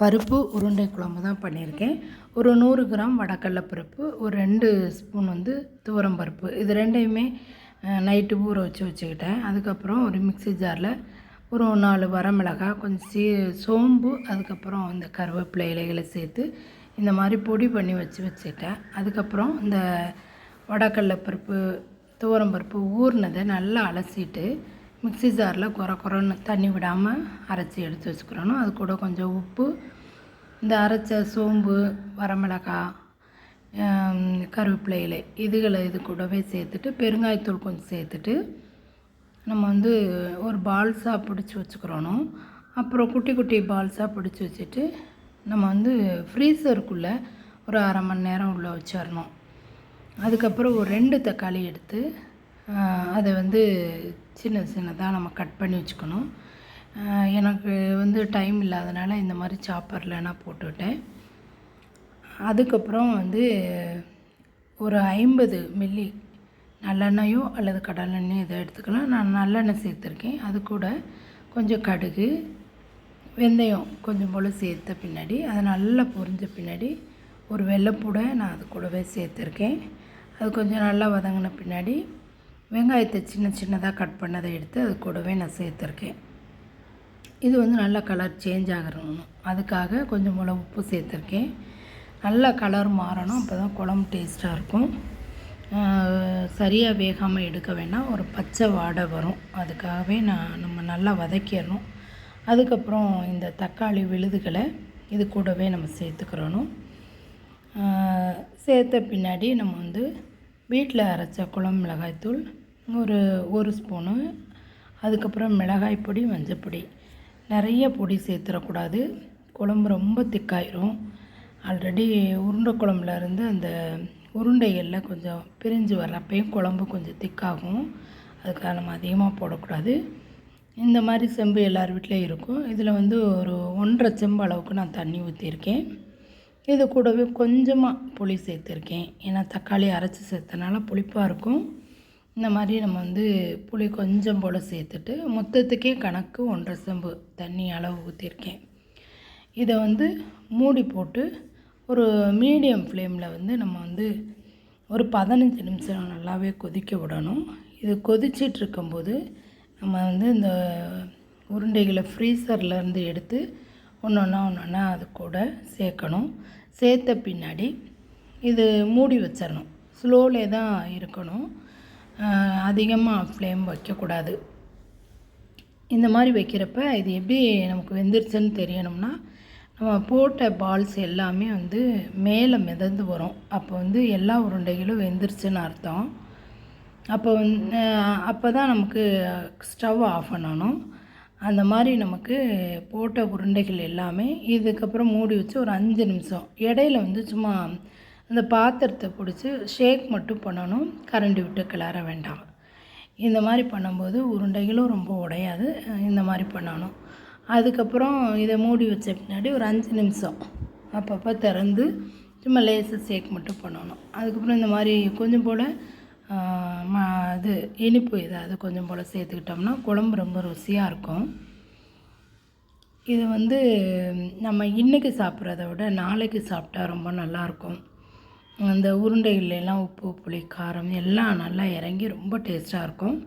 பருப்பு உருண்டை குழம்பு தான் பண்ணியிருக்கேன். ஒரு நூறு கிராம் வடக்கடலை பருப்பு ஒரு ரெண்டு ஸ்பூன் வந்து துவரம் பருப்பு. இது ரெண்டையுமே நைட்டு ஊற வச்சு வச்சுக்கிட்டேன். அதுக்கப்புறம் ஒரு மிக்ஸி ஜாரில் ஒரு நாலு வரமிளகாய் கொஞ்சம் சீ சோம்பு அதுக்கப்புறம் இந்த கருவேப்பிலை இலைகளை சேர்த்து இந்த மாதிரி பொடி பண்ணி வச்சு வச்சுக்கிட்டேன். அதுக்கப்புறம் இந்த வடக்கடலை பருப்பு துவரம் பருப்பு ஊறினதை நல்லா அலசிட்டு மிக்ஸி ஜாரில் குறை குறைன்னு தண்ணி விடாமல் அரைச்சி எடுத்து வச்சுக்கிறணும். அது கூட கொஞ்சம் உப்பு. இந்த அரைச்ச சோம்பு வரமிளகாய் கருவேப்பிலை இலை இதுகளை இது கூடவே சேர்த்துட்டு பெருங்காயத்தூள் கொஞ்சம் சேர்த்துட்டு நம்ம வந்து ஒரு பால்ஸாக பிடிச்சி வச்சுக்கிறணும். அப்புறம் குட்டி குட்டி பால்ஸாக பிடிச்சி வச்சுட்டு நம்ம வந்து ஃப்ரீசருக்குள்ளே ஒரு அரை மணி நேரம் உள்ளே வச்சிடணும். அதுக்கப்புறம் ஒரு ரெண்டு தக்காளி எடுத்து அதை வந்து சின்ன சின்னதாக நம்ம கட் பண்ணி வச்சுக்கணும். எனக்கு வந்து டைம் இல்லாதனால இந்த மாதிரி சாப்பரில் நான் போட்டுவிட்டேன். அதுக்கப்புறம் வந்து ஒரு ஐம்பது மில்லி நல்லெண்ணெயோ அல்லது கடலெண்ணெய் இதை எடுத்துக்கலாம். நான் நல்லெண்ணெய் சேர்த்துருக்கேன். அது கூட கொஞ்சம் கடுகு வெந்தயம் கொஞ்சம் போல் சேர்த்த பின்னாடி அது நல்லா பொரிஞ்ச பின்னாடி ஒரு வெள்ளைப்பூடை நான் அது கூடவே சேர்த்துருக்கேன். அது கொஞ்சம் நல்லா வதங்கின பின்னாடி வெங்காயத்தை சின்ன சின்னதாக கட் பண்ணதை எடுத்து அது கூடவே நான் சேர்த்துருக்கேன். இது வந்து நல்லா கலர் சேஞ்ச் ஆகணும் அதுக்காக கொஞ்சம் மிளகு உப்பு சேர்த்துருக்கேன். நல்லா கலர் மாறணும். அப்போ தான் குழம்பு டேஸ்ட்டாக இருக்கும். சரியாக வேகாமல் எடுக்க வேண்டாம் ஒரு பச்சை வாடை வரும். அதுக்காகவே நான் நம்ம நல்லா வதக்கிடணும். அதுக்கப்புறம் இந்த தக்காளி விழுதுகளை இது கூடவே நம்ம சேர்த்துக்கிறணும். சேர்த்த பின்னாடி நம்ம வந்து வீட்டில் அரைச்ச குளம் மிளகாய்த்தூள் ஒரு ஒரு ஸ்பூனு அதுக்கப்புறம் மிளகாய் பொடி மஞ்சப்பொடி நிறைய பொடி சேர்த்துடக்கூடாது குழம்பு ரொம்ப திக்காயிரும். ஆல்ரெடி உருண்டை குழம்புல இருந்து அந்த உருண்டைகளில் கொஞ்சம் பிரிஞ்சு வர்றப்பையும் குழம்பு கொஞ்சம் திக்காகும். அதுக்காக நம்ம அதிகமாக போடக்கூடாது. இந்த மாதிரி செம்பு எல்லார் வீட்லேயும் இருக்கும். இதில் வந்து ஒரு ஒன்றரை செம்பு அளவுக்கு நான் தண்ணி ஊற்றிருக்கேன் இது கூடவே கொஞ்சமாக புளி சேர்த்துருக்கேன். ஏன்னா தக்காளி அரைச்சி சேர்த்தனால புளிப்பாக இருக்கும். இந்த மாதிரி நம்ம வந்து புளி கொஞ்சம் போல் சேர்த்துட்டு மொத்தத்துக்கே கணக்கு ஒன்றரை செம்பு தண்ணி அளவு ஊற்றிருக்கேன் இதை வந்து மூடி போட்டு ஒரு மீடியம் ஃப்ளேமில் வந்து நம்ம வந்து ஒரு பதினஞ்சு நிமிஷம் நல்லாவே கொதிக்க விடணும். இது கொதிச்சிட்ருக்கும்போது நம்ம வந்து இந்த உருண்டைகளை ஃப்ரீசர்லேருந்து எடுத்து ஒன்று ஒன்றா ஒன்று ஒன்றா அது கூட சேர்க்கணும். சேர்த்த பின்னாடி இது மூடி வச்சிடணும் ஸ்லோலே தான் இருக்கணும். அதிகமாக ஃப்ளேம் வைக்கக்கூடாது. இந்த மாதிரி வைக்கிறப்ப இது எப்படி நமக்கு வெந்துருச்சுன்னு தெரியணும்னா நம்ம போட்ட பால்ஸ் எல்லாமே வந்து மேலே மிதந்து வரும். அப்போ வந்து எல்லா உருண்டைகளும் வெந்துருச்சுன்னு அர்த்தம். அப்போ வந்து அப்போ தான் நமக்கு ஸ்டவ் ஆஃப் பண்ணணும். அந்த மாதிரி நமக்கு போட்ட உருண்டைகள் எல்லாமே இதுக்கப்புறம் மூடி வச்சு ஒரு அஞ்சு நிமிஷம். இடையில வந்து சும்மா அந்த பாத்திரத்தை பிடிச்சி ஷேக் மட்டும் பண்ணணும். கரண்டி விட்டு கிளற வேண்டாம். இந்த மாதிரி பண்ணும்போது உருண்டைகளும் ரொம்ப உடையாது. இந்த மாதிரி பண்ணணும். அதுக்கப்புறம் இதை மூடி வச்ச பின்னாடி ஒரு அஞ்சு நிமிஷம். அப்பப்போ திறந்து சும்மா லேசாக ஷேக் மட்டும் பண்ணணும். அதுக்கப்புறம் இந்த மாதிரி கொஞ்சம் போல் மா இது இனிப்பு ஏதாவது கொஞ்சம் போல் சேர்த்துக்கிட்டோம்னா குழம்பு ரொம்ப ருசியாக இருக்கும். இது வந்து நம்ம இன்றைக்கி சாப்பிட்றத விட நாளைக்கு சாப்பிட்டா ரொம்ப நல்லாயிருக்கும் அந்த உருண்டைகள்லாம் உப்பு புளி காரம் எல்லாம் நல்லா இறங்கி ரொம்ப டேஸ்ட்டாக இருக்கும்.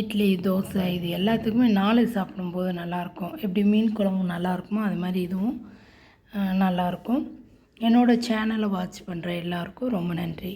இட்லி தோசை இது எல்லாத்துக்குமே நாளைக்கு சாப்பிடும்போது நல்லாயிருக்கும் எப்படி மீன் குழம்பு நல்லா இருக்குமோ அது மாதிரி இதுவும் நல்லாயிருக்கும் என்னோடய சேனலை வாட்ச் பண்ணுற எல்லாருக்கும் ரொம்ப நன்றி.